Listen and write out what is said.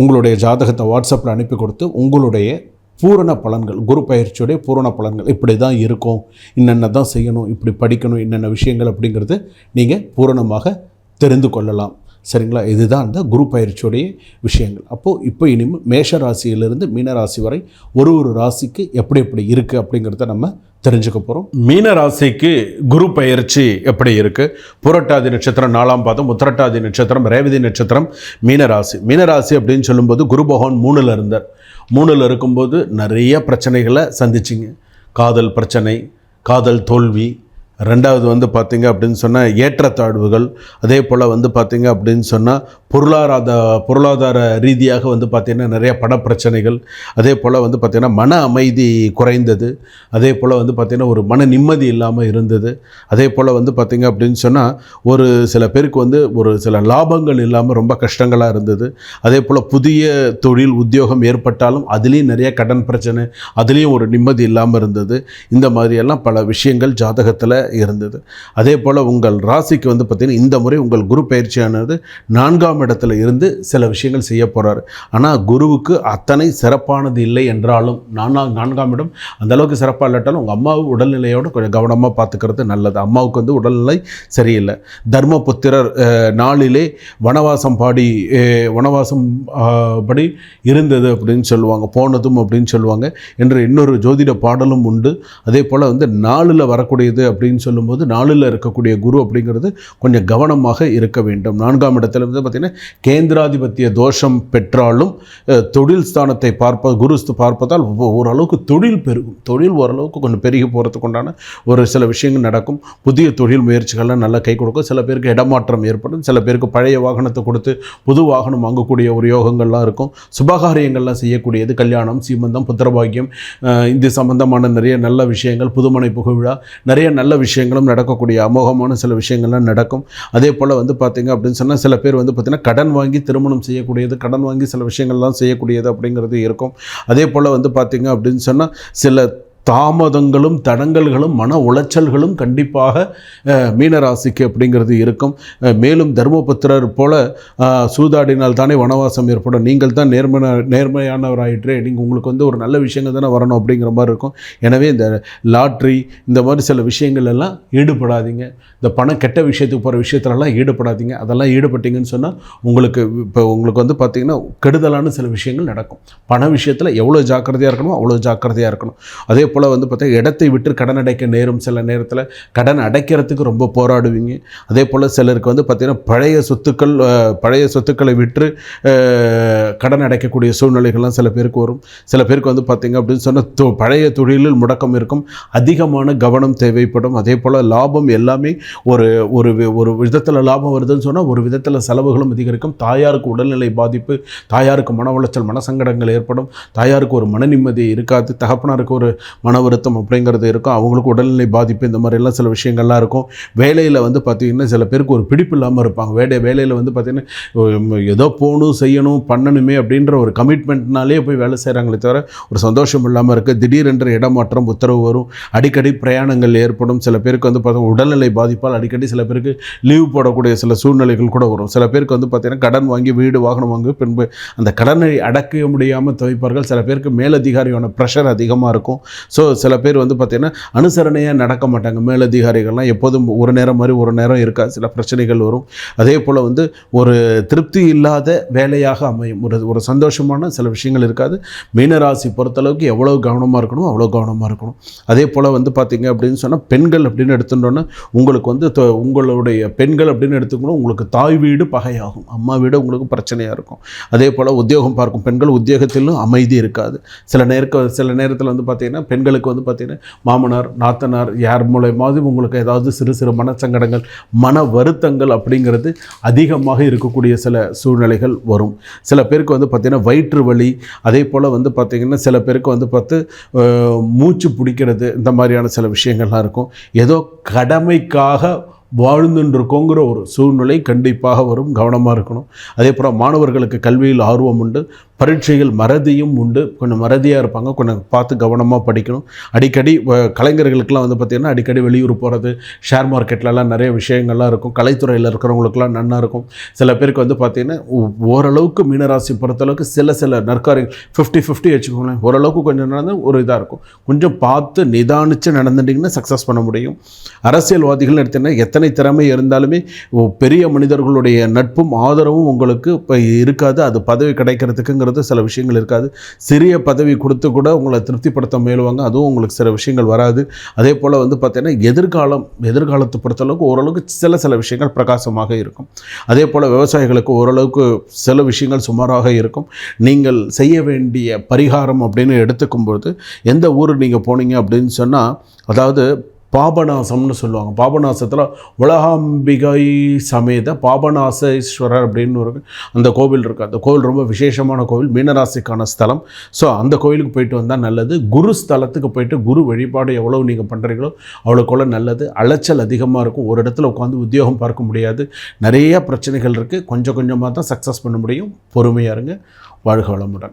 உங்களுடைய ஜாதகத்தை வாட்ஸ்அப்பில் அனுப்பி கொடுத்து உங்களுடைய பூரண பலன்கள் குரு பயிற்சியுடைய பூரண பலன்கள் இப்படி தான் இருக்கும். என்னென்ன தான் செய்யணும் இப்படி படிக்கணும் என்னென்ன விஷயங்கள் அப்படிங்கிறது நீங்கள் பூரணமாக தெரிந்து கொள்ளலாம். சரிங்களா? இதுதான் இந்த குரு பயிற்சியுடைய விஷயங்கள். அப்போது இப்போ இனிமேல் மேஷ ராசியிலிருந்து மீன ராசி வரை ஒரு ஒரு ராசிக்கு எப்படி எப்படி இருக்குது அப்படிங்கிறத நம்ம தெரிஞ்சுக்க போகிறோம் மீன ராசிக்கு குரு பயிற்சி எப்படி இருக்குது புரட்டாதி நட்சத்திரம் நாலாம் பாதம் உத்திரட்டாதி நட்சத்திரம் ரேவதி நட்சத்திரம் மீனராசி மீனராசி அப்படின்னு சொல்லும்போது குரு பகவான் மூணில் இருந்தார். மூணில் இருக்கும்போது நிறைய பிரச்சனைகளை சந்திச்சிங்க. காதல் பிரச்சனை காதல் தோல்வி ரெண்டாவது வந்து பார்த்திங்க அப்படின்னு சொன்னால் ஏற்றத்தாழ்வுகள். அதே போல் வந்து பார்த்திங்க அப்படின்னு சொன்னால் பொருளாதார பொருளாதார ரீதியாக வந்து பார்த்திங்கன்னா நிறைய பணப்பிரச்சனைகள் அதே போல் வந்து பார்த்திங்கன்னா மன அமைதி குறைந்தது அதே போல் வந்து பார்த்திங்கன்னா ஒரு மன நிம்மதி இல்லாமல் இருந்தது. அதே போல் வந்து பார்த்திங்க அப்படின்னு சொன்னால் ஒரு சில பேருக்கு வந்து ஒரு சில லாபங்கள் இல்லாமல் ரொம்ப கஷ்டங்களாக இருந்தது. அதே போல் புதிய தொழில் உத்தியோகம் ஏற்பட்டாலும் அதுலேயும் நிறைய கடன் பிரச்சனை அதுலேயும் ஒரு நிம்மதி இல்லாமல் இருந்தது. இந்த மாதிரியெல்லாம் பல விஷயங்கள் ஜாதகத்தில் இருந்தது. அதே போல் உங்கள் ராசிக்கு வந்து பார்த்திங்கன்னா இந்த முறை உங்கள் குரு பயிற்சியானது நான்காம் இடத்துல இருந்து சில விஷயங்கள் செய்ய போகிறார் ஆனால் குருவுக்கு அத்தனை சிறப்பானது இல்லை என்றாலும் நான்காம் நான்காம் இடம் அந்தளவுக்கு சிறப்பாக இல்லாட்டாலும் உங்கள் அம்மாவும் உடல்நிலையோடு கொஞ்சம் கவனமாக பார்த்துக்கிறது நல்லது. அம்மாவுக்கு வந்து உடல்நிலை சரியில்லை. தர்மபுத்திரர் நாளிலே வனவாசம் பாடி வனவாசம் படி இருந்தது அப்படின்னு சொல்லுவாங்க. போனதும் அப்படின்னு சொல்லுவாங்க. என்ற இன்னொரு ஜோதிட பாடலும் உண்டு. அதே போல் வந்து நாளில் வரக்கூடியது அப்படின்னு சொல்லும்போது நாளில் இருக்கக்கூடிய குரு அப்படிங்கிறது கொஞ்சம் கவனமாக இருக்க வேண்டும். நான்காம் இடத்துல வந்து பார்த்திங்கன்னா கேந்திராதிபத்திய தோஷம் பெற்றாலும் தொழில் ஸ்தானத்தை பார்ப்ப குருஸ்து பார்ப்பதால் ஓரளவுக்கு தொழில் பெருகும். தொழில் ஓரளவுக்கு கொஞ்சம் பெருகி போகிறதுக்கு உண்டான ஒரு சில விஷயங்கள் நடக்கும். புதிய தொழில் முயற்சிகள்லாம் நல்லா கை கொடுக்கும். சில பேருக்கு இடமாற்றம் ஏற்படும். சில பேருக்கு பழைய வாகனத்தை கொடுத்து புது வாகனம் வாங்கக்கூடிய ஒரு யோகங்கள்லாம் இருக்கும். சுபகாரியங்கள்லாம் செய்யக்கூடியது. கல்யாணம் சீமந்தம் புத்திரபாகியம் இந்த இது சம்பந்தமான நிறைய நல்ல விஷயங்கள் புதுமனை புகழ்விழா நிறைய நல்ல விஷயங்களும் நடக்கக்கூடிய அமோகமான சில விஷயங்கள்லாம் நடக்கும். அதே போல் வந்து பார்த்திங்க அப்படின்னு சொன்னால் சில பேர் வந்து பார்த்திங்கன்னா கடன் வாங்கி திருமணம் செய்யக்கூடியது கடன் வாங்கி சில விஷயங்கள்லாம் செய்யக்கூடியது அப்படிங்கிறது இருக்கும். அதே போல் வந்து பார்த்திங்க அப்படின்னு சொன்னால் சில தாமதங்களும் தடங்கல்களும் மன உளைச்சல்களும் கண்டிப்பாக மீனராசிக்கு அப்படிங்கிறது இருக்கும். மேலும் தர்மபுத்திரர் போல சூதாடினால் தானே வனவாசம் ஏற்படும். நீங்கள் தான் நேர்மையான நேர்மையானவராயிற்றே. நீங்கள் உங்களுக்கு வந்து ஒரு நல்ல விஷயங்கள் தானே வரணும் அப்படிங்கிற மாதிரி இருக்கும். எனவே இந்த லாட்ரி இந்த மாதிரி சில விஷயங்கள் எல்லாம் ஈடுபடாதீங்க. இந்த பணம் கெட்ட விஷயத்துக்கு போகிற விஷயத்துலலாம் ஈடுபடாதீங்க. அதெல்லாம் ஈடுபட்டீங்கன்னு சொன்னால் உங்களுக்கு இப்போ உங்களுக்கு வந்து பார்த்திங்கன்னா கெடுதலான சில விஷயங்கள் நடக்கும். பண விஷயத்தில் எவ்வளோ ஜாக்கிரதையாக இருக்கணுமோ அவ்வளோ ஜாக்கிரதையாக இருக்கணும். அதே போல் வந்து பார்த்தா இடத்தை விட்டு கடன் அடைக்க நேரும் சில நேரத்தில் கடன் அடைக்கிறதுக்கு ரொம்ப போராடுவீங்க. அதே போல் சிலருக்கு வந்து பார்த்திங்கன்னா பழைய சொத்துக்கள் பழைய சொத்துக்களை விற்று கடன் அடைக்கக்கூடிய சூழ்நிலைகள்லாம் சில பேருக்கு வரும். சில பேருக்கு வந்து பார்த்திங்க அப்படின்னு சொன்னால் பழைய தொழிலில் முடக்கம் இருக்கும். அதிகமான கவனம் தேவைப்படும். அதே போல் லாபம் எல்லாமே ஒரு ஒரு ஒரு விதத்தில் லாபம் வருதுன்னு சொன்னால் ஒரு விதத்தில் செலவுகளும் அதிகரிக்கும். தாயாருக்கு உடல்நிலை பாதிப்பு தாயாருக்கு மன உளைச்சல் மனசங்கடங்கள் ஏற்படும். தாயாருக்கு ஒரு மன நிம்மதி இருக்காது. தகப்பனாருக்கு ஒரு மன வருத்தம் அப்படிங்கிறது இருக்கும். அவங்களுக்கு உடல்நிலை பாதிப்பு இந்த மாதிரிலாம் சில விஷயங்கள்லாம் இருக்கும். வேலையில் வந்து பார்த்திங்கன்னா சில பேருக்கு ஒரு பிடிப்பு இல்லாமல் இருப்பாங்க. வேலை வேலையில் வந்து பார்த்திங்கன்னா ஏதோ போகணும் செய்யணும் பண்ணணுமே அப்படின்ற ஒரு கமிட்மெண்ட்னாலே போய் வேலை செய்கிறாங்களே தவிர ஒரு சந்தோஷம் இல்லாமல் இருக்குது திடீரென்று இடமாற்றம் உத்தரவு வரும். அடிக்கடி பிரயாணங்கள் ஏற்படும். சில பேருக்கு வந்து பார்த்திங்கன்னா உடல்நிலை பாதிப்பால் அடிக்கடி சில பேருக்கு லீவ் போடக்கூடிய சில சூழ்நிலைகள் கூட வரும். சில பேருக்கு வந்து பார்த்திங்கன்னா கடன் வாங்கி வீடு வாகனம் வாங்கி பின்பு அந்த கடனை அடக்க முடியாமல் துவைப்பார்கள். சில பேருக்கு மேலதிகாரியான ப்ரெஷர் அதிகமாக இருக்கும். ஸோ சில பேர் வந்து பார்த்திங்கன்னா அனுசரணையாக நடக்க மாட்டாங்க. மேலதிகாரிகள்லாம் எப்போதும் ஒரு நேரம் மாதிரி ஒரு நேரம் இருக்கா? சில பிரச்சனைகள் வரும். அதே போல் வந்து ஒரு திருப்தி இல்லாத வேலையாக அமையும். ஒரு ஒரு சந்தோஷமான சில விஷயங்கள் இருக்காது. மீனராசி பொறுத்தளவுக்கு எவ்வளோ கவனமாக இருக்கணும் அவ்வளோ கவனமாக இருக்கணும். அதே போல் வந்து பார்த்திங்க அப்படின்னு சொன்னால் பெண்கள் அப்படின்னு எடுத்துட்டோன்னா உங்களுக்கு வந்து உங்களுடைய பெண்கள் அப்படின்னு எடுத்துக்கணும் உங்களுக்கு தாய் வீடு பகையாகும். அம்மா வீடு உங்களுக்கு பிரச்சனையாக இருக்கும். அதே போல் உத்தியோகம் பார்க்கும் பெண்கள் உத்தியோகத்திலும் அமைதி இருக்காது. சில நேரக்க சில நேரத்தில் வந்து பார்த்திங்கன்னா பெண் பெண்களுக்கு வந்து பார்த்திங்கன்னா மாமனார் நாத்தனார் யார் மூலயமாவது உங்களுக்கு ஏதாவது சிறு சிறு மனச்சங்கடங்கள் மன வருத்தங்கள் அப்படிங்கிறது அதிகமாக இருக்கக்கூடிய சில சூழ்நிலைகள் வரும். சில பேருக்கு வந்து பார்த்திங்கன்னா வயிற்று வலி அதே போல் வந்து பார்த்திங்கன்னா சில பேருக்கு வந்து பார்த்து மூச்சு பிடிக்கிறது இந்த மாதிரியான சில விஷயங்கள்லாம் இருக்கும். ஏதோ கடமைக்காக வாழ்ந்துட்டுருக்கோங்கிற ஒரு சூழ்நிலை கண்டிப்பாக வரும் கவனமாக இருக்கணும். அதே போல் மாணவர்களுக்கு கல்வியில் ஆர்வம் உண்டு. பரீட்சைகள் மறதியும் உண்டு. கொஞ்சம் மறதியாக இருப்பாங்க. கொஞ்சம் பார்த்து கவனமாக படிக்கணும். அடிக்கடி வ- கலைஞர்களுக்கெல்லாம் வந்து பார்த்திங்கன்னா அடிக்கடி வெளியூர் போகிறது ஷேர் மார்க்கெட்லலாம் நிறைய விஷயங்கள்லாம் இருக்கும். கலைத்துறையில் இருக்கிறவங்களுக்குலாம் நன்னா இருக்கும். சில பேருக்கு வந்து பார்த்திங்கன்னா ஓ- ஓரளவுக்கு மீனராசி பொறுத்தளவுக்கு சில சில நற்காரியங்கள் ஃபிஃப்டி ஃபிஃப்டி வச்சுக்கோங்களேன். ஓரளவுக்கு கொஞ்சம் நடந்து ஒரு இதாக இருக்கும். கொஞ்சம் பார்த்து நிதானித்து நடந்துட்டிங்கன்னா சக்ஸஸ் பண்ண முடியும். அரசியல்வாதிகள் எடுத்தீங்கன்னா எத்தனை திறமை இருந்தாலுமே பெரிய மனிதர்களுடைய நட்பும் ஆதரவும் உங்களுக்கு இப்போ இருக்காது. அது பதவி கிடைக்கிறதுக்குங்கிறது சில விஷயங்கள் இருக்காது. சிறிய பதவி கொடுத்து கூட உங்களை திருப்திப்படுத்த முயலுவாங்க. அதுவும் உங்களுக்கு சில விஷயங்கள் வராது. அதே போல் வந்து பார்த்தீங்கன்னா எதிர்காலம் எதிர்காலத்தை பொறுத்தளவுக்கு ஓரளவுக்கு சில சில விஷயங்கள் பிரகாசமாக இருக்கும். அதே போல் விவசாயிகளுக்கு ஓரளவுக்கு சில விஷயங்கள் சுமாராக இருக்கும். நீங்கள் செய்ய வேண்டிய பரிகாரம் அப்படின்னு எடுத்துக்கும்போது எந்த ஊர் நீங்கள் போனீங்க அப்படின்னு சொன்னால் அதாவது பாபநாசம்னு சொல்லுவாங்க. பாபநாசத்தில் உலகாம்பிகை சமேத பாபநாசேஸ்வரர் அப்படின்னு ஒரு அந்த கோவில் இருக்குது அந்த கோவில் ரொம்ப விசேஷமான கோவில் மீனராசிக்கான ஸ்தலம். ஸோ அந்த கோவிலுக்கு போயிட்டு வந்தால் நல்லது. குரு ஸ்தலத்துக்கு போயிட்டு குரு வழிபாடு எவ்வளோ நீங்கள் பண்ணுறீங்களோ அவ்வளோக்குள்ள நல்லது. அலைச்சல் அதிகமாக இருக்கும். ஒரு இடத்துல உட்காந்து உத்தியோகம் பார்க்க முடியாது. நிறைய பிரச்சனைகள் இருக்குது கொஞ்சம் கொஞ்சமாக தான் சக்ஸஸ் பண்ண முடியும். பொறுமையாக இருங்க. வாழ்க வளமுடன்.